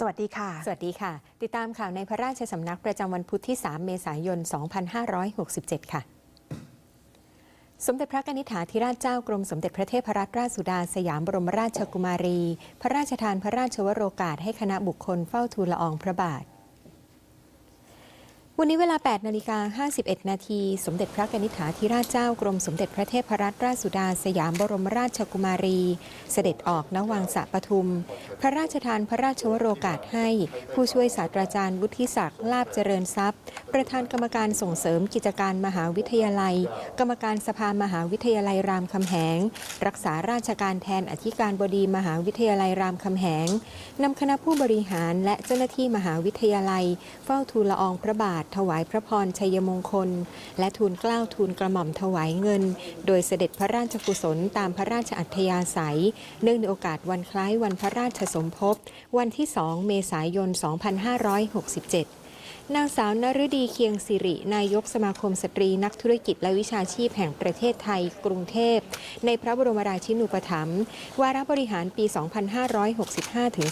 สวัสดีค่ะ สวัสดีค่ะ ติดตามข่าวในพระราชสำนักประจำวันพุธที่ 3 เมษายน 2567 ค่ะ สมเด็จพระนิธิาธิราชเจ้ากรมสมเด็จพระเทพรัตนราชสุดาสยามบรมราชกุมารี พระราชทานพระราชวโรกาสให้คณะบุคคลเฝ้าทูลละอองพระบาท วันนี้เวลา 8 นาฬิกา 51 นาที สมเด็จพระนิธิาธิราชเจ้ากรมสมเด็จพระเทพรัตนราชสุดาสยามบรมราชกุมารี เสด็จออกณวังสะปทุม พระราชทานพระราชวโรกาสให้ ผู้ช่วยศาสตราจารย์วุฒิศักดิ์ลาบเจริญทรัพย์ ประธานกรรมการส่งเสริมกิจการมหาวิทยาลัย กรรมการสภามหาวิทยาลัยรามคำแหง รักษาราชการแทนอธิการบดีมหาวิทยาลัยรามคำแหงนำคณะผู้บริหารและเจ้าหน้าที่มหาวิทยาลัย เฝ้าทูลละอองพระบาทถวายพระพรชัยมงคล และทูลเกล้าทูลกระหม่อมถวายเงิน โดยเสด็จพระราชกุศลตามพระราชอัธยาศัย เนื่องในโอกาสวันคล้ายวันพระราชสมภพ วันที่ 2 เมษายน 2567 นางสาวนฤดีเคียงสิริ นายกสมาคมสตรีนักธุรกิจและวิชาชีพแห่งประเทศไทย กรุงเทพ ในพระบรมราชินูปถัมภ์วาระบริหารปี 2565 ถึง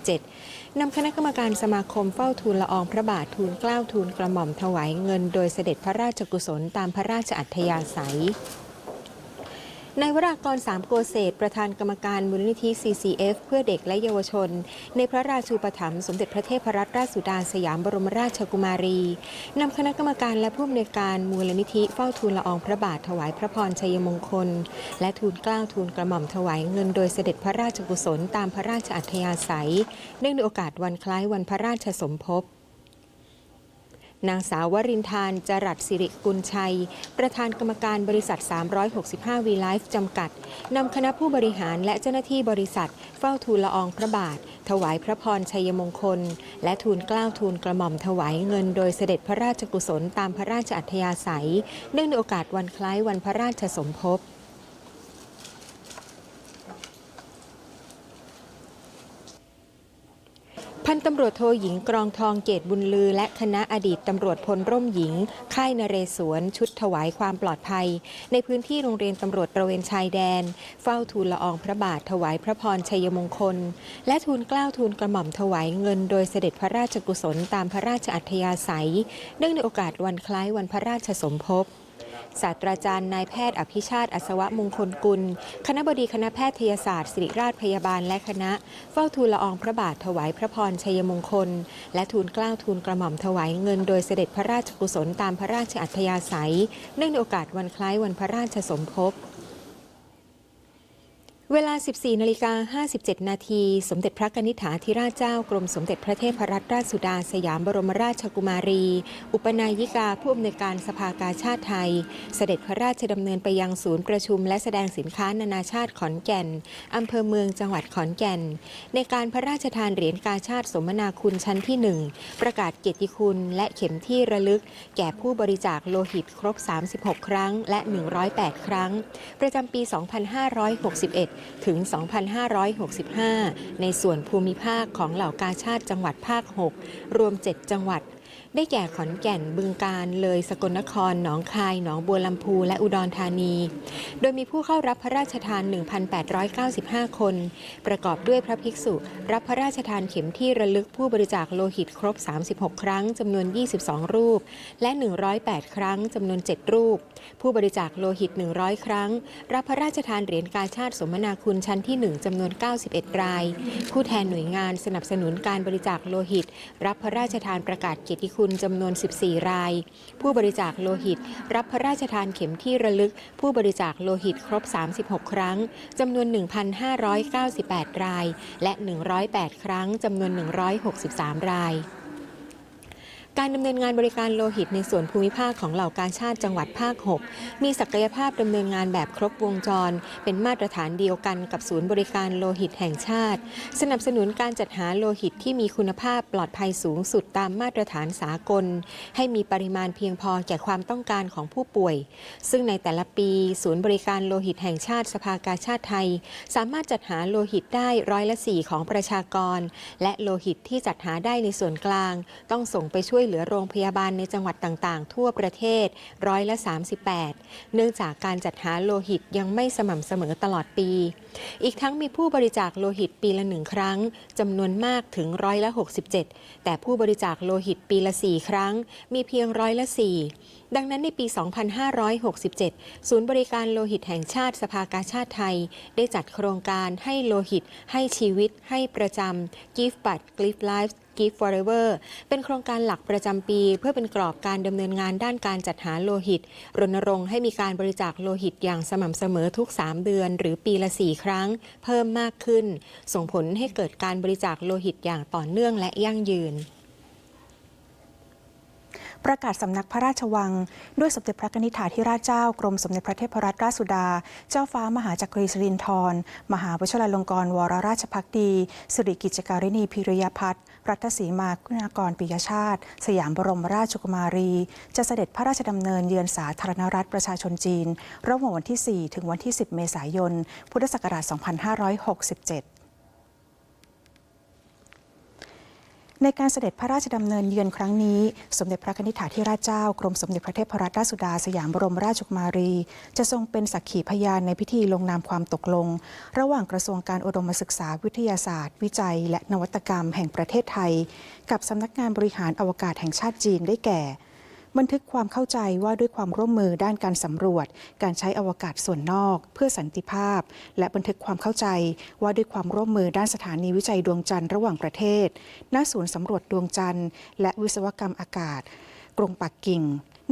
2567 นำคณะกรรมการสมาคมเฝ้าทูลละอองพระบาททูลเกล้าทูลกระหม่อมถวายเงินโดยเสด็จพระราชกุศลตามพระราชอัธยาศัย นายวรากรสามโกเศษประธานกรรมการมูลนิธิ CCF เพื่อเด็กและเยาวชน ในพระราชูปถัมภ์สมเด็จพระเทพรัตนราชสุดาสยามบรมราชกุมารีนำคณะกรรมการและผู้อำนวยการมูลนิธิเฝ้าทูลละอองพระบาทถวายพระพรชัยมงคล และทูลเกล้าทูลกระหม่อมถวายเงินโดยเสด็จพระราชกุศลตามพระราชอัธยาศัย เนื่องในโอกาสวันคล้ายวันพระราชสมภพ นางสาววรินทานจรัสสิริกุลชัย ประธานกรรมการบริษัท 365 วีไลฟ์จำกัด นำคณะผู้บริหารและเจ้าหน้าที่บริษัท เฝ้าทูลละอองพระบาท ถวายพระพรชัยมงคล และทูลเกล้าทูลกระหม่อมถวายเงิน โดยเสด็จพระราชกุศลตามพระราชอัธยาศัย เนื่องในโอกาสวันคล้ายวันพระราชสมภพ พันตำรวจโทหญิงกรองทองเกตบุญลือ และคณะอดีตตำรวจพลร่มหญิง ค่ายนเรศวรชุดถวายความปลอดภัย ในพื้นที่โรงเรียนตำรวจตระเวนชายแดน เฝ้าทูลละอองพระบาทถวายพระพรชัยมงคล และทูลเกล้าทูลกระหม่อมถวายเงิน โดยเสด็จพระราชกุศลตามพระราชอัธยาศัย เนื่องในโอกาสวันคล้ายวันพระราชสมภพ ศาสตราจารย์นายแพทย์อภิชาติอัศวะมงคลกุล คณะบดีคณะแพทยศาสตร์ ศิริราชพยาบาลและคณะ เฝ้าทูลละอองพระบาทถวายพระพรชัยมงคล และทูลกล้าวทูลกระหม่อมถวายเงินโดยเสด็จพระราชกุศลตามพระราชอัธยาศัย เนื่องในโอกาสวันคล้ายวันพระราชสมภพ เวลา 14 นาฬิกา 57 นาที สมเด็จพระนิธิาธิราชเจ้ากรมสมเด็จพระเทพรัตนราชสุดาสยามบรมราชกุมารี อุปนายิกาผู้อำนวยการสภากาชาติไทย เสด็จพระราชดำเนินไปยังศูนย์ประชุมและแสดงสินค้านานาชาติขอนแก่น อำเภอเมืองจังหวัดขอนแก่น ในการพระราชทานเหรียญกาชาติสมนาคุณชั้นที่ 1 ประกาศเกียรติคุณ และเข็มที่ระลึก แก่ผู้บริจาคโลหิตครบ 36 ครั้งและ 108 ครั้ง ประจำปี 2561ถึง 2565 ในส่วนภูมิภาคของเหล่ากาชาติจังหวัดภาค 6 รวม 7 จังหวัด ได้แก่ขอนแก่นบึงกาฬเลยสกลนคร หนองคาย หนองบัวลำพู และอุดรธานี โดยมีผู้เข้ารับพระราชทาน 1,895 คน ประกอบด้วยพระภิกษุ รับพระราชทานเข็มที่ระลึกผู้บริจาคโลหิตครบ 36 ครั้งจำนวน 22 รูป และ 108 ครั้งจำนวน 7 รูป ผู้บริจาคโลหิต 100 ครั้ง รับพระราชทานเหรียญกาชาติสมนาคุณชั้นที่ 1จำนวน 91 ราย ผู้แทนหน่วยงานสนับสนุนการบริจาคโลหิต รับพระราชทานประกาศเกียรติคุณจำนวน 14 ราย ผู้บริจาคโลหิต รับพระราชทานเข็มที่ระลึก ผู้บริจาคโลหิตครบ 36 ครั้งจำนวน 1,598 ราย และ 108 ครั้งจำนวน 163 ราย การดำเนินงานบริการโลหิตในส่วนภูมิภาคของเหล่ากาชาติจังหวัดภาค 6 มีศักยภาพดำเนินงานแบบครบวงจร เป็นมาตรฐานเดียวกันกับศูนย์บริการโลหิตแห่งชาติ สนับสนุนการจัดหาโลหิตที่มีคุณภาพปลอดภัยสูงสุดตามมาตรฐานสากล ให้มีปริมาณเพียงพอแก่ความต้องการของผู้ป่วย ซึ่งในแต่ละปี ศูนย์บริการโลหิตแห่งชาติสภากาชาติไทย สามารถจัดหาโลหิตได้ร้อยละสี่ของประชากร และโลหิตที่จัดหาได้ในส่วนกลาง ต้องส่งไปช่วยวยเหลือโรงพยาบาลในจังหวัดต่างๆ ทั่วประเทศร้อยละ 38 เนื่องจากการจัดหาโลหิตยังไม่สม่ำเสมอตลอดปี อีกทั้งมีผู้บริจาคโลหิตปีละหนึ่งครั้งจำนวนมากถึงร้อยละ 67 แต่ผู้บริจาคโลหิตปีละ 4 ครั้ง มีเพียงร้อยละ 4ดังนั้นในปี 2567 ศูนย์บริการโลหิตแห่งชาติสภากาชาติไทย ได้จัดโครงการให้โลหิต ให้ชีวิต ให้ประจำ Give บัตร Give Life Give Forever เป็นโครงการหลักประจำปี เพื่อเป็นกรอบการดำเนินงานด้านการจัดหาโลหิต รณรงค์ให้มีการบริจาคโลหิตอย่างสม่ำเสมอทุก 3 เดือน หรือปีละ 4 ครั้ง เพิ่มมากขึ้น ส่งผลให้เกิดการบริจาคโลหิตอย่างต่อเนื่องและยั่งยืน ประกาศสำนักพระราชวัง ด้วยสมเด็จพระนิธิถาธิราชเจ้ากรมสมเด็จพระเทพรัตนราชสุดา เจ้าฟ้ามหาจักรีสิรินธรมหาวชิราลงกรณวรราชพักดีสิริกิจการินีพิริยพัฒน์รัตสีมาคุณากรปิยชาติ สยามบรมราชกุมารี จะเสด็จพระราชดำเนินเยือนสาธารณรัฐประชาชนจีน ระหว่างวันที่ 4 ถึงวันที่ 10 เมษายน พุทธศักราช 2567 ในการเสด็จพระราชดำเนินเยือนครั้งนี้ สมเด็จพระนิธิถาธิราชเจ้ากรมสมเด็จพระเทพรัตนราชสุดาสยามบรมราชกุมารี จะทรงเป็นสักขีพยานในพิธีลงนามความตกลง ระหว่างกระทรวงการอุดมศึกษาวิทยาศาสตร์ วิจัย และนวัตกรรมแห่งประเทศไทย กับสำนักงานบริหารอวกาศแห่งชาติจีนได้แก่ บันทึกความเข้าใจว่าด้วยความร่วมมือด้านการสำรวจ การใช้อวกาศส่วนนอก เพื่อสันติภาพ และบันทึกความเข้าใจว่าด้วยความร่วมมือด้านสถานีวิจัยดวงจันทร์ระหว่างประเทศ ณ ศูนย์สำรวจดวงจันทร์ และวิศวกรรมอากาศ กรุงปักกิ่ง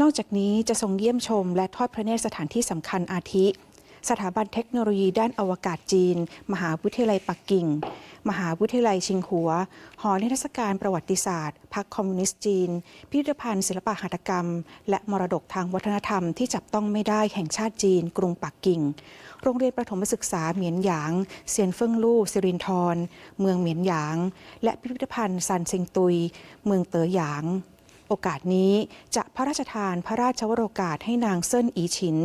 นอกจากนี้จะทรงเยี่ยมชม และทอดพระเนตรสถานที่สำคัญอาทิ สถาบันเทคโนโลยีด้านอวกาศจีน มหาวิทยาลัยปักกิ่ง มหาวิทยาลัยชิงหัว หอนิทรรศการประวัติศาสตร์ พรรคคอมมิวนิสต์จีน พิพิธภัณฑ์ศิลปะหัตถกรรม และมรดกทางวัฒนธรรมที่จับต้องไม่ได้แห่งชาติจีน กรุงปักกิ่ง โรงเรียนประถมศึกษาเหมียนหยาง เซียนเฟิงลู่สิรินทร เมืองเหมียนหยาง และพิพิธภัณฑ์ซันเซิงตุย เมืองเต๋อหยางโอกาสนี้จะพระราชทานพระราชวโรกาสให้นางเซินอีฉิน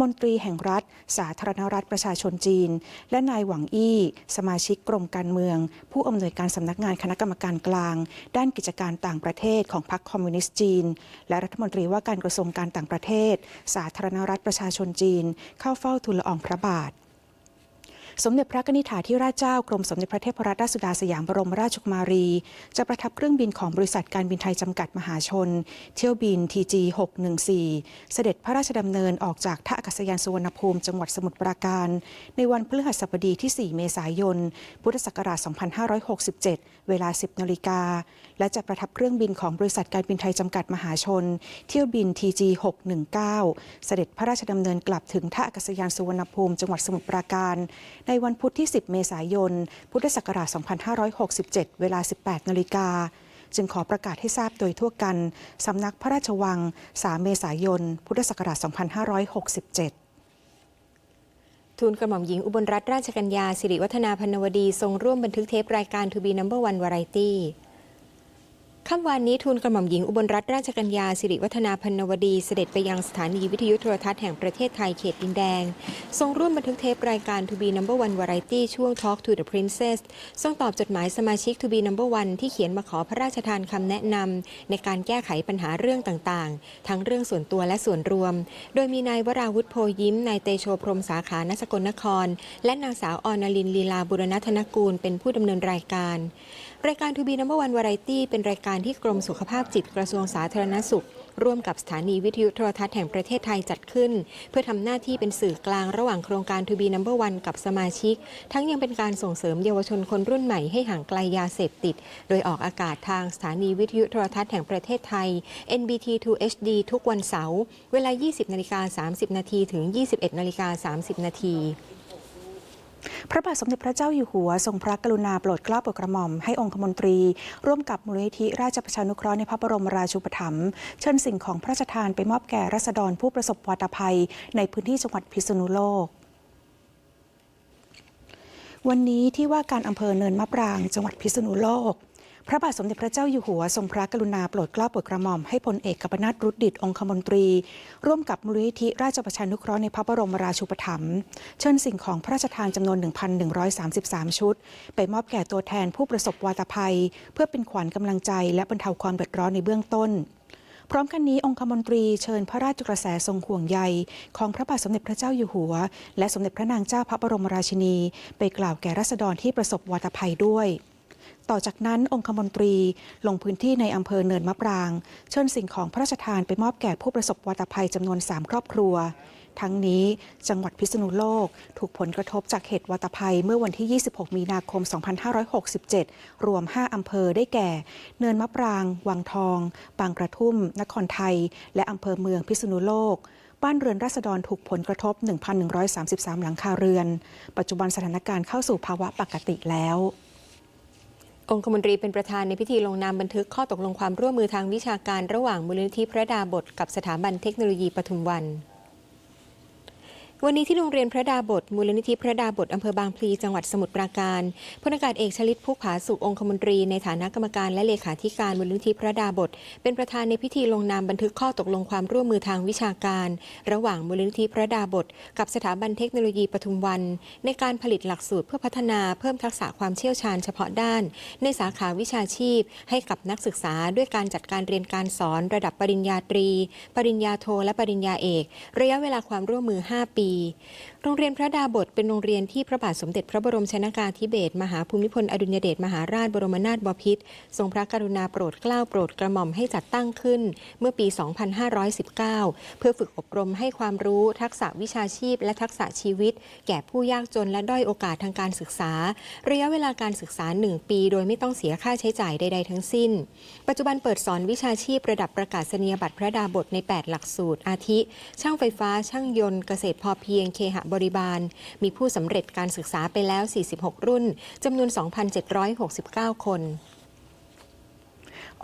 มนตรีแห่งรัฐ สาธารณรัฐประชาชนจีน และนายหวังอี้ สมาชิกกรมการเมือง ผู้อำนวยการสำนักงานคณะกรรมการกลาง ด้านกิจการต่างประเทศของพรรคคอมมิวนิสต์จีน และรัฐมนตรีว่าการกระทรวงการต่างประเทศ สาธารณรัฐประชาชนจีน เข้าเฝ้าทูลละอองพระบาท สมเด็จพระนิธิถาธิราชเจ้ากรมสมเด็จพระเทพรัตนราชสุดาสยามบรมราชกุมารี จะประทับเครื่องบินของบริษัทการบินไทยจำกัดมหาชน เที่ยวบิน TG 614 เสด็จพระราชดำเนินออกจากท่าอากาศยานสุวรรณภูมิจังหวัดสมุทรปราการ ในวันพฤหัสบดีที่ 4 เมษายน พุทธศักราช 2567 เวลา 10นาฬิกาและจะประทับเครื่องบินของบริษัทการบินไทยจำกัดมหาชน เที่ยวบิน TG 619 เสด็จพระราชดำเนินกลับถึงท่าอากาศยานสุวรรณภูมิจังหวัดสมุทรปราการในวันพุธที่ 10 เมษายน พุทธศักราช 2567 เวลา 18 นาฬิกา จึงขอประกาศให้ทราบโดยทั่วกัน สำนักพระราชวัง 3 เมษายน พุทธศักราช 2567ทูลกระหม่อมหญิงอุบลรัตนราชกัญญาสิริวัฒนาพนวดี ทรงร่วมบันทึกเทปรายการ To be number one variety ค่ำวานนี้ทูลกระหม่อมหญิงอุบลรัตนราชกัญญาสิริวัฒนาพันวดีเสด็จไปยังสถานีวิทยุโทรทัศน์แห่งประเทศไทยเขตดินแดง ทรงร่วมบันทึกเทปรายการ To be number one variety ช่วง Talk to the Princess ทรงตอบจดหมายสมาชิก To be number one ที่เขียนมาขอพระราชทานคำแนะนำในการแก้ไขปัญหาเรื่องต่างๆ ทั้งเรื่องส่วนตัวและส่วนรวม โดยมีนายวราวุฒิโพยิ้มนายเตโชพรมสาขานสกลนคร และนางสาวออนลินลีลาบุรณธนกูลเป็นผู้ดำเนินรายการ รายการทูบีนัมเบอร์วันวาไรตี้เป็นรายการที่กรมสุขภาพจิตกระทรวงสาธารณสุข ร่วมกับสถานีวิทยุโทรทัศน์แห่งประเทศไทยจัดขึ้น เพื่อทำหน้าที่เป็นสื่อกลางระหว่างโครงการทูบีนัมเบอร์วันกับสมาชิก ทั้งยังเป็นการส่งเสริมเยาวชนคนรุ่นใหม่ให้ห่างไกลยาเสพติด โดยออกอากาศทางสถานีวิทยุโทรทัศน์แห่งประเทศไทย NBT 2 HD ทุกวันเสาร์เวลา 20นาฬิกา30 นาทีถึง 21นาฬิกา30 นาที พระบาทสมเด็จพระเจ้าอยู่หัวทรงพระกรุณาโปรดเกล้าโปรดกระหม่อมให้องคมนตรี ร่วมกับมูลนิธิราชประชานุเคราะห์ในพระบรมราชูปถัมภ์เชิญสิ่งของพระราชทานไปมอบแก่รัษฎรผู้ประสบวาตภัย ในพื้นที่จังหวัดพิษณุโลกวันนี้ที่ว่าการอำเภอเนินมะปราง จังหวัดพิษณุโลก พระบาทสมเด็จพระเจ้าอยู่หัวทรงพระกรุณาโปรดเกล้าโปรดกระหม่อมให้พลเอกกัปนาตรุดดิตองคมนตรี ร่วมกับมูลนิธิราชประชานุเคราะห์ในพระบรมราชูปถัมภ์เชิญสิ่งของพระราชทานจำนวน 1,133 ชุด ไปมอบแก่ตัวแทนผู้ประสบวาตภัย เพื่อเป็นขวัญกำลังใจ และบรรเทาความเดือดร้อนในเบื้องต้นพร้อมกันนี้องคมนตรีเชิญพระราชกระแสทรงห่วงใย ของพระบาทสมเด็จพระเจ้าอยู่หัว และสมเด็จพระนางเจ้าพระบรมราชินี ไปกล่าวแก่ราษฎรที่ประสบวาตภัยด้วย ต่อจากนั้นองคมนตรีลงพื้นที่ในอำเภอเนินมะปราง เชิญสิ่งของพระราชทานไปมอบแก่ผู้ประสบวาตภัยจำนวน 3 ครอบครัว ทั้งนี้จังหวัดพิษณุโลกถูกผลกระทบจากเหตุวาตภัยเมื่อวันที่ 26 มีนาคม 2567 รวม 5 อำเภอได้แก่ เนินมะปราง วังทอง บางกระทุ่ม นครไทย และอำเภอเมืองพิษณุโลกบ้านเรือนราษฎรถูกผลกระทบ 1,133 หลังคาเรือน ปัจจุบันสถานการณ์เข้าสู่ภาวะปกติแล้ว องคมนตรีเป็นประธานในพิธีลงนามบันทึกข้อตกลงความร่วมมือทางวิชาการระหว่างมูลนิธิพระดาบทกับสถาบันเทคโนโลยีปทุมวัน วันนี้ที่โรงเรียนพระดาบท มูลนิธิพระดาบทอำเภอบางพลีจังหวัดสมุทรปราการพลอากาศเอกชลิตพุกผาสุของคมนตรีในฐานะกรรมการและเลขาธิการมูลนิธิพระดาบท เป็นประธานในพิธีลงนามบันทึกข้อตกลงความร่วมมือทางวิชาการ ระหว่างมูลนิธิพระดาบท กับสถาบันเทคโนโลยีปทุมวัน ในการผลิตหลักสูตรเพื่อพัฒนาเพิ่มทักษะความเชี่ยวชาญเฉพาะด้าน ในสาขาวิชาชีพ ให้กับนักศึกษาด้วยการจัดการเรียนการสอน ระดับปริญญาตรี ปริญญาโท และปริญญาเอก ระยะเวลาความร่วมมือ 5 ปีีโรงเรียนพระดาบทเป็นโรงเรียนที่พระบาทสมเด็จพระบรมชนากาธิเบศรมหาภูมิพลอดุลยเดชมหาราชบรมนาถบพิตรทรงพระกรุณาโปรดเกล้าโปรดกระหม่อมให้จัดตั้งขึ้น เมื่อปี 2519 เพื่อฝึกอบรมให้ความรู้ทักษะวิชาชีพ และทักษะชีวิต แก่ผู้ยากจนและด้อยโอกาสทางการศึกษา ระยะเวลาการศึกษา 1 ปี โดยไม่ต้องเสียค่าใช้จ่ายใด ๆ ทั้งสิ้น ปัจจุบันเปิดสอนวิชาชีพระดับประกาศนียบัตรพระดาบทใน 8 หลักสูตร อาทิ ช่างไฟฟ้าช่างยนต์เกษตรพอเพียงเคหะบริบาล มีผู้สำเร็จการศึกษาไปแล้ว 46 รุ่นจำนวน 2,769 คน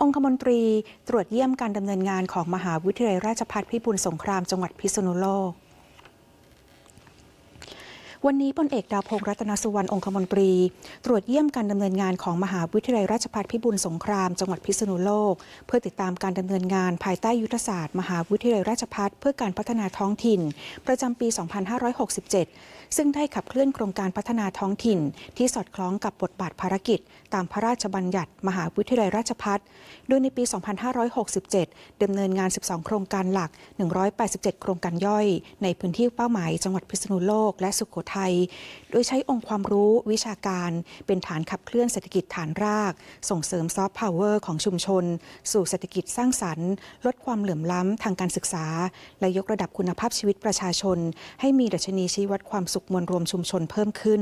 องคมนตรีตรวจเยี่ยมการดำเนินงานของมหาวิทยาลัยราชภัฏพิบูลสงครามจังหวัดพิษณุโลก วันนี้พลเอกดาวพงษ์รัตนสุวรรณองคมนตรี ตรวจเยี่ยมการดำเนินงานของมหาวิทยาลัยราชภัฏพิบูลสงครามจังหวัดพิษณุโลก เพื่อติดตามการดำเนินงานภายใต้ยุทธศาสตร์ มหาวิทยาลัยราชภัฏเพื่อการพัฒนาท้องถิ่น ประจำปี 2567 ซึ่งได้ขับเคลื่อนโครงการพัฒนาท้องถิ่น ที่สอดคล้องกับบทบาทภารกิจ ตามพระราชบัญญัติ มหาวิทยาลัยราชภัฏโดยในปี 2567ดำเนินงาน 12 โครงการหลัก 187 โครงการย่อย ในพื้นที่เป้าหมายจังหวัดพิษณุโลกและสุโขทัยโดยใช้องค์ความรู้วิชาการเป็นฐานขับเคลื่อนเศรษฐกิจฐานราก ส่งเสริมซอฟต์พาวเวอร์ของชุมชน สู่เศรษฐกิจสร้างสรรค์ ลดความเหลื่อมล้ำทางการศึกษา และยกระดับคุณภาพชีวิตประชาชน ให้มีดัชนีชี้วัดความสุขมวลรวมชุมชนเพิ่มขึ้น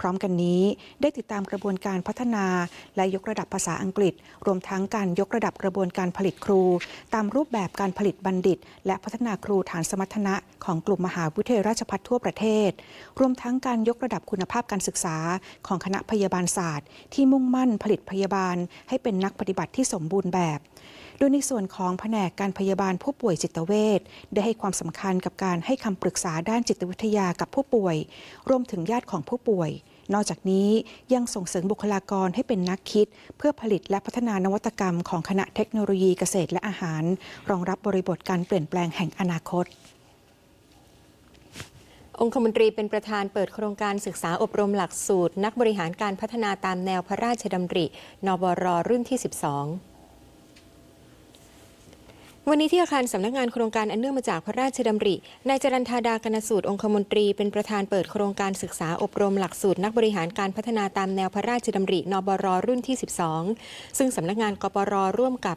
พร้อมกันนี้ได้ติดตามกระบวนการพัฒนา และยกระดับภาษาอังกฤษ รวมทั้งการยกระดับกระบวนการผลิตครู ตามรูปแบบการผลิตบัณฑิต และพัฒนาครูฐานสมรรถนะของกลุ่มมหาวิทยาลัยราชภัฏทั่วประเทศ รวมทั้งการยกระดับคุณภาพการศึกษาของคณะพยาบาลศาสตร์ ที่มุ่งมั่นผลิตพยาบาล ให้เป็นนักปฏิบัติที่สมบูรณ์แบบ โดยในส่วนของแผนกการพยาบาลผู้ป่วยจิตเวชได้ให้ความสำคัญกับการให้คำปรึกษาด้านจิตวิทยากับผู้ป่วย รวมถึงญาติของผู้ป่วย นอกจากนี้ยังส่งเสริมบุคลากรให้เป็นนักคิด เพื่อผลิตและพัฒนานวัตกรรมของคณะเทคโนโลยีเกษตรและอาหาร รองรับบริบทการเปลี่ยนแปลงแห่งอนาคตองคมนตรีเป็นประธานเปิดโครงการศึกษาอบรมหลักสูตร นักบริหารการพัฒนาตามแนวพระราชดำริ นบรรุ่นที่ 12 วันนี้ที่อาคารสำนักงานโครงการอันเนื่องมาจากพระราชดำริ นายจรันธาดากนสูตรองคมนตรี เป็นประธานเปิดโครงการศึกษาอบรมหลักสูตรนักบริหารการพัฒนาตามแนวพระราชดำริ นบรรุ่นที่ 12 ซึ่งสำนักงานกปรร่วมกับ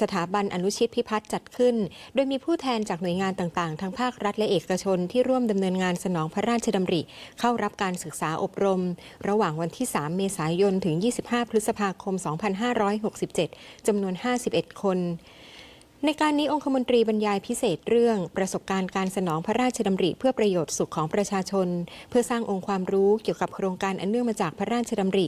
สถาบันอนุชิตพิพัฒน์จัดขึ้น โดยมีผู้แทนจากหน่วยงานต่างๆ ทั้งภาครัฐและเอกชนที่ร่วมดำเนินงานสนองพระราชดำริ เข้ารับการศึกษาอบรม ระหว่างวันที่ 3 เมษายน ถึง 25 พฤษภาคม 2567 จำนวน 51 คน ในการนี้องคมนตรีบรรยายพิเศษเรื่องประสบการณ์การสนองพระราชดำริเพื่อประโยชน์สุขของประชาชน เพื่อสร้างองค์ความรู้เกี่ยวกับโครงการอันเนื่องมาจากพระราชดำริ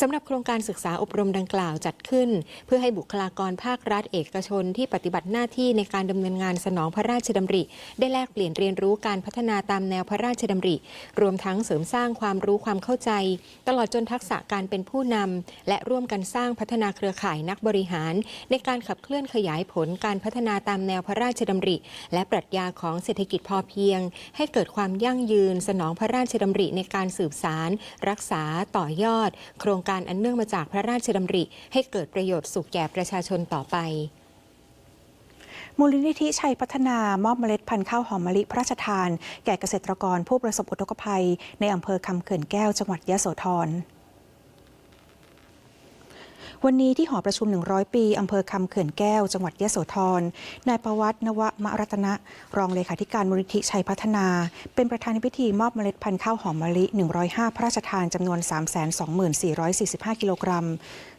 สำหรับโครงการศึกษาอบรมดังกล่าวจัดขึ้น เพื่อให้บุคลากรภาครัฐเอกชนที่ปฏิบัติหน้าที่ในการดำเนินงานสนองพระราชดำริ ได้แลกเปลี่ยนเรียนรู้การพัฒนาตามแนวพระราชดำริ รวมทั้งเสริมสร้างความรู้ความเข้าใจ ตลอดจนทักษะการเป็นผู้นำและร่วมกันสร้างพัฒนาเครือข่ายนักบริหาร ในการขับเคลื่อนขยายผลการพัฒนาตามแนวพระราชดำริ และปรัชญาของเศรษฐกิจพอเพียง ให้เกิดความยั่งยืน สนองพระราชดำริในการสืบสาร รักษาต่อยอด โครงการอันเนื่องมาจากพระราชดำริ ให้เกิดประโยชน์สุขแก่ประชาชนต่อไปมูลนิธิชัยพัฒนามอบเมล็ดพันธุ์ข้าวหอมมะลิพระราชทาน แก่เกษตรกรผู้ประสบอุทกภัย ในอำเภอคำเขื่อนแก้วจังหวัดยะโสธร วันนี้ที่หอประชุม 100 ปีอำเภอคำเขื่อนแก้ว จังหวัดยะโสธร นายประวัตินวมรัตนะ รองเลขาธิการมูลนิธิชัยพัฒนา เป็นประธานในพิธีมอบเมล็ดพันธุ์ข้าวหอมมะลิ 105 พระราชทานจำนวน 324,45กิโลกรัม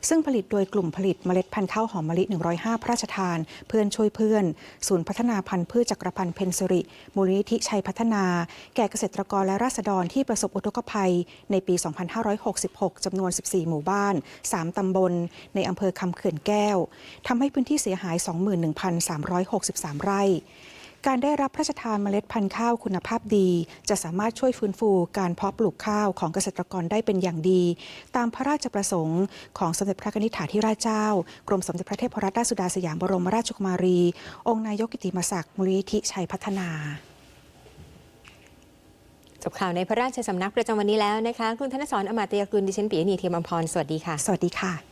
ซึ่งผลิตโดยกลุ่มผลิตเมล็ดพันธุ์ข้าวหอมมะลิ 105 พระราชทาน เพื่อนช่วยเพื่อน ศูนย์พัฒนาพันธุ์พืชจักรพันธ์เพนสิริ มูลนิธิชัยพัฒนา แก่เกษตรกรและราษฎรที่ประสบอุทกภัย ในปี 2566 จำนวน 14 หมู่บ้าน 3 ตำบลในอำเภอคำเขื่อนแก้วทำให้พื้นที่เสียหาย 21,363 ไร่ การได้รับพระราชทานเมล็ดพันธุ์ข้าวคุณภาพดี จะสามารถช่วยฟื้นฟูการเพาะปลูกข้าวของเกษตรกรได้เป็นอย่างดี ตามพระราชประสงค์ของสมเด็จพระนิธิถาธิราชเจ้า กรมสมเด็จพระเทพรัตนราชสุดาสยามบรมราชกุมารี องค์นายกกิติมศักดิ์มูลนิธิชัยพัฒนาจบข่าวในพระราชสำนักประจำวันนี้แล้วนะคะ คุณธนสรอมาตยกุลดิฉันปียนีเทียมอมพร สวัสดีค่ะ สวัสดีค่ะ